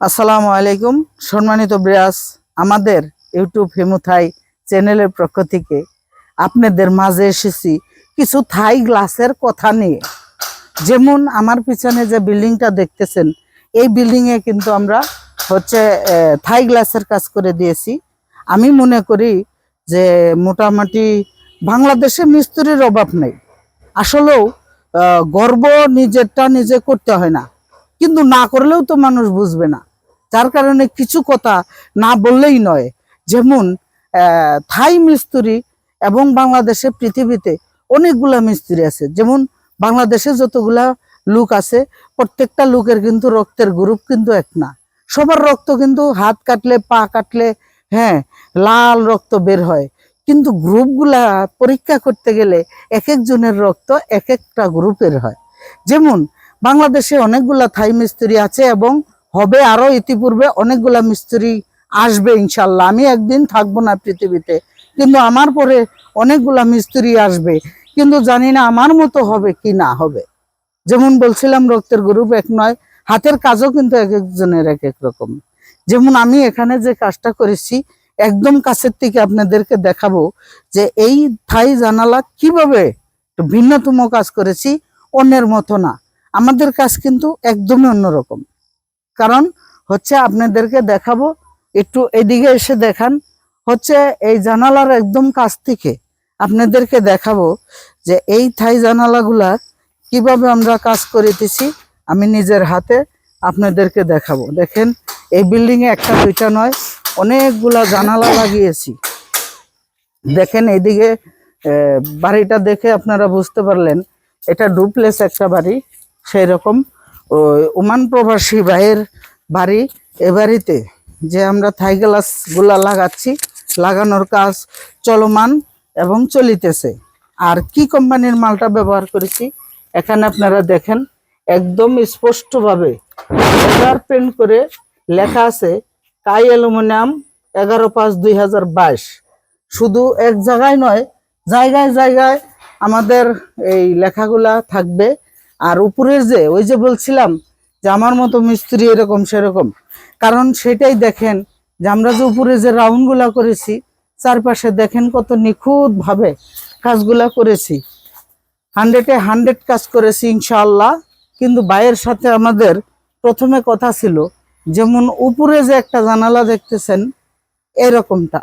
আসসালামু আলাইকুম। সম্মানিত ব্রিয়াস আমাদের ইউটিউব হেমুথাই চ্যানেলের পক্ষ থেকে আপনাদের মাঝে এসেছি কিছু থাই গ্লাসের কথা নিয়ে। যেমন আমার পিছনে যে বিল্ডিংটা দেখতেছেন, এই বিল্ডিংয়ে কিন্তু আমরা হচ্ছে থাই গ্লাসের কাজ করে দিয়েছি। আমি মনে করি যে মোটামুটি বাংলাদেশে মিস্ত্রির অভাব নেই। আসলেও গর্ব নিজেরটা নিজে করতে হয় না। কিন্তু না করলেও তো মানুষ বুঝবে না। যার কারণে কিছু কথা না বললেই নয়। যেমন থাই মিস্ত্রি এবং বাংলাদেশে পৃথিবীতে অনেকগুলা মিস্ত্রি আছে। যেমন, বাংলাদেশে যতগুলা লোক আছে, প্রত্যেকটা লোকের কিন্তু রক্তের গ্রুপ কিন্তু এক না। সবার রক্ত কিন্তু হাত কাটলে, পা কাটলে হ্যাঁ লাল রক্ত বের হয়। কিন্তু গ্রুপগুলা পরীক্ষা করতে গেলে এক একজনের রক্ত এক একটা গ্রুপের হয়। যেমন বাংলাদেশে অনেকগুলা থাই মিস্ত্রি আছে এবং হবে আরও ইতিপূর্বে অনেকগুলা মিস্ত্রি আসবে ইনশাল্লাহ। আমি একদিন থাকব না পৃথিবীতে, কিন্তু আমার পরে অনেকগুলা মিস্ত্রি আসবে। কিন্তু জানি না আমার মতো হবে কি না হবে। যেমন বলছিলাম, রক্তের গ্রুপ এক নয়, হাতের কাজও কিন্তু এক একজনের এক এক রকম। যেমন আমি এখানে যে কাজটা করেছি, একদম কাছের থেকে আপনাদেরকে দেখাবো যে এই থাই জানালা কীভাবে ভিন্নতম কাজ করেছি, অন্যের মতো না। আমাদের কাজ কিন্তু একদমই অন্যরকম। কারণ হচ্ছে আপনাদেরকে দেখাবো, একটু এদিকে এসে দেখান। হচ্ছে এই জানালার একদম কাছ থেকে আপনাদেরকে দেখাবো যে এই থাই জানালাগুলা কীভাবে আমরা কাজ করিতেছি, আমি নিজের হাতে আপনাদেরকে দেখাবো। দেখেন, এই বিল্ডিং এ একটা দুইটা নয়, অনেকগুলা জানালা লাগিয়েছি। দেখেন এইদিকে বাড়িটা দেখে আপনারা বুঝতে পারলেন, এটা ডুপ্লেস একটা বাড়ি। সেই রকম ওমান প্রবাসী ভাইয়ের বাড়ি এ বাড়িতে যে আমরা থাই গ্লাসগুলা লাগাচ্ছি, লাগানোর কাজ চলমান এবং চলিতেছে। আর কি কোম্পানির মালটা ব্যবহার করেছি, এখানে আপনারা দেখেন, একদম স্পষ্টভাবে লেজার প্রিন্ট করে লেখা আছে, কাই অ্যালুমিনিয়াম এগারো পাঁচ দুই শুধু এক জায়গায় নয়, জায়গায় জায়গায় আমাদের এই লেখাগুলা থাকবে। আর উপরের যে, ওই যে বলছিলাম যে আমার মতো মিস্ত্রি এরকম সেরকম, কারণ সেটাই দেখেন যে আমরা যে উপরে যে রাউন্ডগুলা করেছি, চারপাশে দেখেন কত নিখুঁতভাবে কাজগুলা করেছি। হান্ড্রেডে হান্ড্রেড কাজ করেছি ইনশাল্লাহ কিন্তু বাইয়ের সাথে আমাদের প্রথমে কথা ছিল, যেমন উপরে যে একটা জানালা দেখতেছেন, এরকমটা।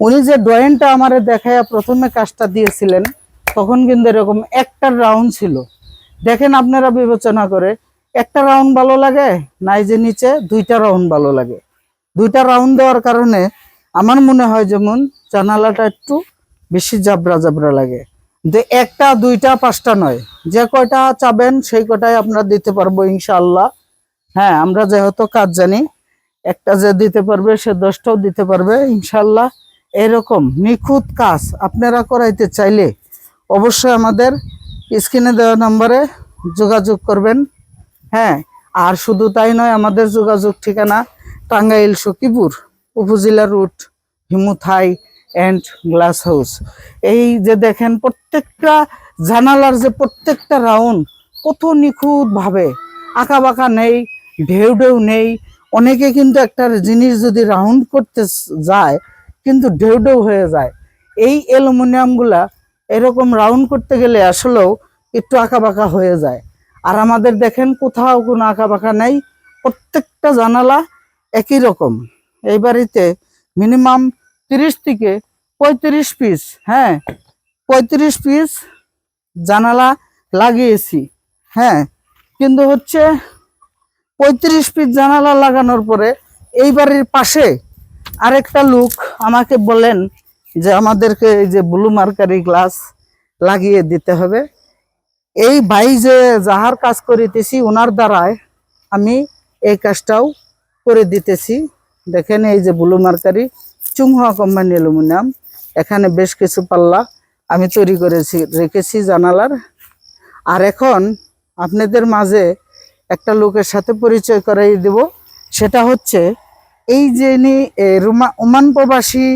উনি যে ড্রয়িংটা আমার দেখায় প্রথমে কাজটা দিয়েছিলেন, তখন কিন্তু এরকম একটা রাউন্ড ছিল। দেখেন আপনারা বিবেচনা করে, একটা রাউন্ড ভালো লাগে, নাই যে নিচে, দুইটা রাউন্ড ভালো লাগে। দুইটা রাউন্ড দেওয়ার কারণে আমার মনে হয় যেমন জানালাটা একটু বেশি জাবরা জাবরা লাগে। যে একটা, দুইটা, পাঁচটা নয়। যে কয়টা চাবেন, সেই কয়টাই আমরা দিতে পারব ইনশাআল্লাহ। হ্যাঁ আমরা যেহেতু কাজ জানি, একটা যে দিতে পারবে, সে দশটাও দিতে পারবে ইনশাল্লাহ এরকম নিখুঁত কাজ আপনারা করাইতে চাইলে অবশ্যই আমাদের স্ক্রিনে দেওয়া নম্বরে যোগাযোগ করবেন। হ্যাঁ আর শুধু তাই নয়, আমাদের যোগাযোগ ঠিকানা টাঙ্গাইল সখীপুর, উপজেলা রুট, হিমুথাই অ্যান্ড গ্লাস হাউস। এই যে দেখেন, প্রত্যেকটা জানালার যে প্রত্যেকটা রাউন্ড কত নিখুঁতভাবে আঁকা বাঁকা নেই, ঢেউ ঢেউ নেই। অনেকে কিন্তু একটা জিনিস যদি রাউন্ড করতে যায়, কিন্তু ঢেউ ঢেউ হয়ে যায়। এই অ্যালুমিনিয়ামগুলা এরকম রাউন্ড করতে গেলে আসলেও একটু আঁকা বাঁকা হয়ে যায়। আর আমাদের দেখেন কোথাও কোনো আঁকা বাঁকা নেই, প্রত্যেকটা জানালা একই রকম। এই বাড়িতে মিনিমাম তিরিশ থেকে পঁয়ত্রিশ পিস হ্যাঁ পঁয়ত্রিশ পিস জানালা লাগিয়েছি হ্যাঁ কিন্তু হচ্ছে পঁয়ত্রিশ পিস জানালা লাগানোর পরে এই বাড়ির পাশে আরেকটা লোক আমাকে বলেন যে আমাদেরকে এই যে ব্লু মার্কারি গ্লাস লাগিয়ে দিতে হবে। এই ভাই যে যাহার কাজ করিতেছি ওনার দ্বারায় আমি এই কাজটাও করে দিতেছি। দেখেন এই যে ব্লু মার্কারি চুংহা কোম্পানি অ্যালুমিনিয়াম এখানে বেশ কিছু পাল্লা আমি তৈরি করেছি, রেখেছি জানালার। আর এখন আপনাদের মাঝে একটা লোকের সাথে পরিচয় করাই দেব, সেটা হচ্ছে এই যে রোমা, ওমান প্রবাসী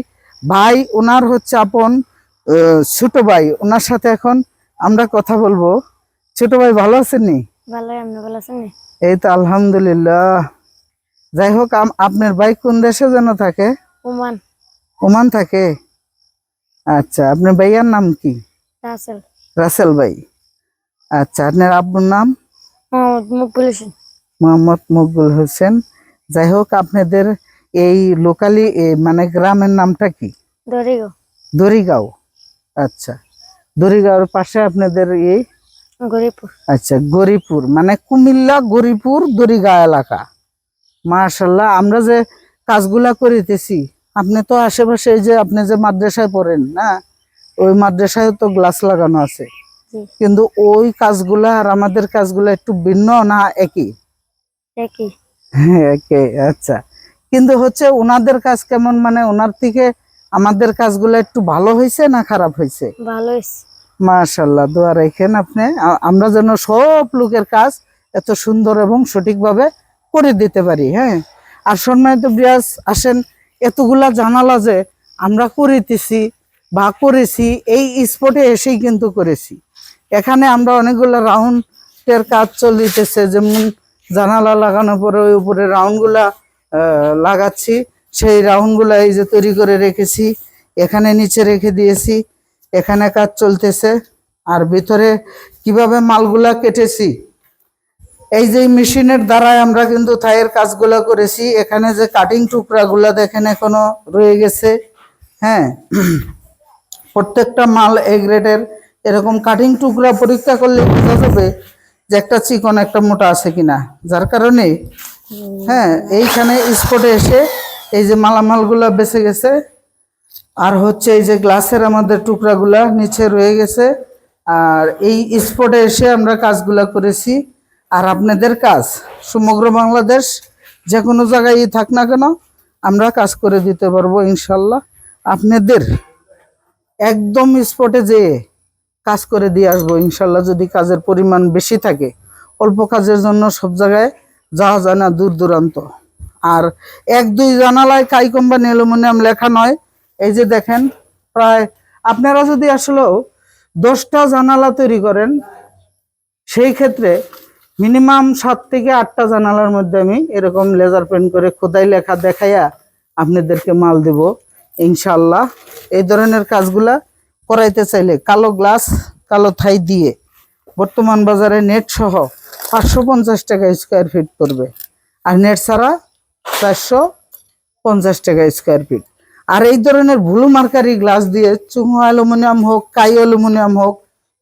ভাই ওনার হচ্ছে আপন ছোট ভাই। ওনার সাথে এখন আমরা কথা বলব। ছোট ভাই ভালো আছেন নি? এই তো আলহামদুলিল্লাহ। যাই হোক আপনার ভাই কোন দেশে যেন থাকে? ওমান। ওমান থাকে? আচ্ছা আপনার ভাইয়ার নাম কি? রাসেল। রাসেল ভাই। আচ্ছা আপনার আব্বুর নাম? মোহাম্মদ মকবুল হোসেন। মোহাম্মদ মকবুল হোসেন। যাই হোক আপনাদের এই লোকালি মানে গ্রামের নামটা কি? দরিগো দড়িগাঁও আচ্ছা। দড়িগাঁওর পাশে আপনাদের এই? গরিপুর আচ্ছা গরিপুর মানে কুমিল্লা গরিপুর দড়িগাঁও এলাকা। মার্শাল্লাহ আমরা যে কাজগুলা করিতেছি আপনি তো আশেপাশে এই যে আপনি যে মাদ্রাসায় পড়েন না? ওই মাদ্রাসায় তো গ্লাস লাগানো আছে। কিন্তু ওই কাজগুলা আর আমাদের কাজগুলা একটু ভিন্ন না একই? একই। হ্যাঁ আচ্ছা। কিন্তু হচ্ছে ওনাদের কাজ কেমন? মানে ওনার থেকে আমাদের কাজগুলো একটু ভালো হয়েছে না খারাপ হয়েছে? ভালো হয়েছে। মাশাল্লাহ দোয়া রেখেন আপনি। আমরা যেন সব লোকের কাজ এত সুন্দর এবং সঠিকভাবে করে দিতে পারি হ্যাঁ? আর সম্মানিত ব্রিয়াস আসেন এতগুলা জানালা যে আমরা করিতেছি বা করেছি এই স্পটে এসেই কিন্তু করেছি। এখানে আমরা অনেকগুলো রাউন্ডের কাজ চলিতেছে যেমন জানালা লাগানোর পরে ওই উপরে রাউন্ডগুলা লাগাচ্ছি। সেই রাউন্ডগুলো এই যে তৈরি করে রেখেছি, এখানে নিচে রেখে দিয়েছি, এখানে কাজ চলতেছে। আর ভিতরে কীভাবে মালগুলা কেটেছি? এই যে মেশিনের দ্বারাই আমরা কিন্তু থাইয়ের কাজগুলো করেছি। এখানে যে কাটিং টুকরাগুলা দেখেন এখনও রয়ে গেছে। হ্যাঁ প্রত্যেকটা মাল এ গ্রেডের এরকম কাটিং টুকরা পরীক্ষা করলে বোঝা যাবে যে একটা চিকন, একটা মোটা আছে কিনা। যার কারণে হ্যাঁ এইখানে স্পটে এসে এই যে মালামালগুলা বেঁচে গেছে। আর হচ্ছে এই যে গ্লাসের আমাদের টুকরাগুলা নিচে রয়ে গেছে। আর এই স্পটে এসে আমরা কাজগুলা করেছি। আর আপনাদের কাজ, সমগ্র বাংলাদেশ যে কোনো জায়গায় থাক না কেন, আমরা কাজ করে দিতে পারব ইনশাল্লাহ। আপনাদের একদম স্পটে যেয়ে কাজ করে দিয়ে আসব ইনশাল্লাহ, যদি কাজের পরিমাণ বেশি থাকে। অল্প কাজের জন্য সব জায়গায় যাওয়া যায় না দূর দূরান্ত। আর এক দুই জানালায় কাই কোম্পানি অ্যালুমিনিয়াম লেখা নয়। এই যে দেখেন, প্রায় আপনারা যদি আসলেও দশটা জানালা তৈরি করেন, সেই ক্ষেত্রে মিনিমাম সাত থেকে আটটা জানালার মধ্যে আমি এরকম লেজার পেন করে খোদাই লেখা দেখাইয়া আপনাদেরকে মাল দেব। ইনশাল্লাহ এই ধরনের কাজগুলা করাইতে চাইলে কালো গ্লাস, কালো থাই দিয়ে। বর্তমান বাজারে নেট সহ পাঁচশো পঞ্চাশ টাকা স্কোয়ার ফিট পড়বে। আর নেট ছাড়া চারশো পঞ্চাশ টাকা স্কোয়ার ফিট আর এই ধরনের ভুলু মার্কারি গ্লাস দিয়ে চুঙ্গো অ্যালুমিনিয়াম হোক, কাই অ্যালুমিনিয়াম হোক,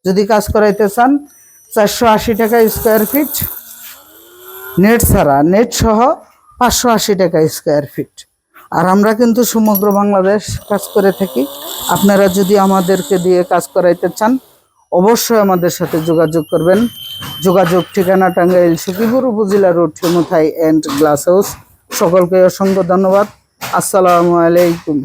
যদি কাজ করাইতে চান, চারশো আশি টাকা স্কোয়ার ফিট নেট ছাড়া। নেট সহ পাঁচশো আশি টাকা স্কোয়ার ফিট আর আমরা কিন্তু সমগ্র বাংলাদেশ কাজ করে থাকি। আপনারা যদি আমাদেরকে দিয়ে কাজ করাইতে চান অবশ্যই আমাদের সাথে যোগাযোগ করবেন। যোগাযোগ ঠিকানা টাঙ্গাইল সখীপুর উপজেলা রোড ঠেমুথাই অ্যান্ড গ্লাস হাউস। সকলকে অসংখ্য ধন্যবাদ। আসসালামু আলাইকুম।